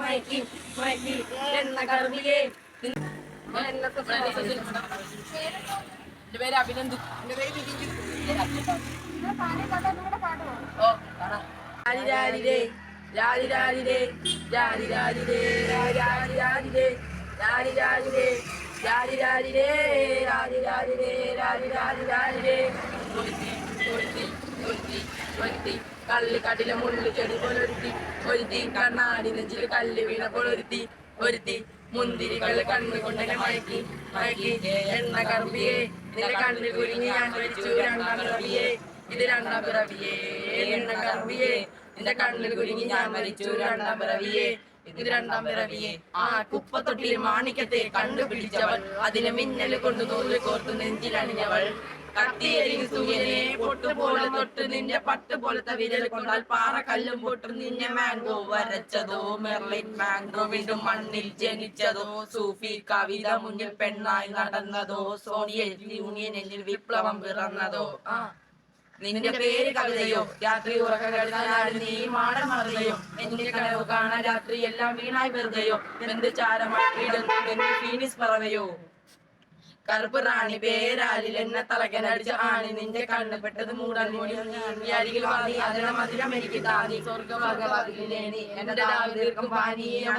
മയക്കി മയക്കി എണ്ണ കറുതിയെ എന്റെ പേര് അഭിനന്ദ് എന്റെ പേര് ബിബിജു. ഓ കാണാം രാരി രാരി രേ രാരി രാരി രേ രാരി രാരി രാരി രേ രാരി രാരി രേ രാരി രാരി രാരി രേ കടിലെ മുള്ളു ചെടി പോലൊരുത്തി. ഒരുത്തി കണ്ണാടി നെഞ്ചിൽ കല്ല് വീണ ഒരുത്തി ഒരുത്തി മുന്തിരികൾ കണ്ണു കൊണ്ടനെ മയക്കി മയക്കി. എണ്ണ കറുപ്പിയെ നിന്റെ കണ്ണിൽ കുരുങ്ങി ഞാൻ മരിച്ചു. രണ്ടാം പിറവിയെ ഇത് രണ്ടാം പിറവിയെ. എണ്ണ കറുപ്പിയെ നിന്റെ കണ്ണിൽ കുരുങ്ങി ഞാൻ മരിച്ചു. രണ്ടാം പിറവിയെ ഇത് രണ്ടാം പിറവിയെ. ആ കുപ്പത്തൊട്ടിൽ മാണിക്കത്തെ കണ്ടുപിടിച്ചവൾ അതിനെ മിന്നൽ കൊണ്ട് നൂൽ കോർത്ത് നെഞ്ചിലണിഞ്ഞവൾ. പൊട്ടുപോലെ തൊട്ട് നിന്റെ പട്ട് പോലത്തെ വിരൽ കൊണ്ടാൽ പാറ കല്ലും പൊട്ടും നിന്നെ മാംഗോ വരച്ചതോ മെർലിൻ മാംഗോ വീണ്ടും മണ്ണിൽ ജനിച്ചതോ സൂഫി കവിത മുന്നിൽ പെണ്ണായി നടന്നതോ സോണിയറ്റ് യൂണിയനിൽ വിപ്ലവം പിറന്നതോ. ആ നിന്റെ പേര് കവിതയോ. രാത്രി ഉറക്കം നീ മാടം എന്റെ കനവ് കാണാൻ രാത്രി എല്ലാം വീണായി വെറുതെയോ എന്ത് ഫീനിസ് പറവയോ? കറുപ്പ് റാണി പേരാലിൽ എന്നെ തലകനടിച്ച ആണി നിന്റെ കണ്ണ് പെട്ടത് മൂടാൻ എന്റെ രാവിലെ തീർക്കും പാനീയം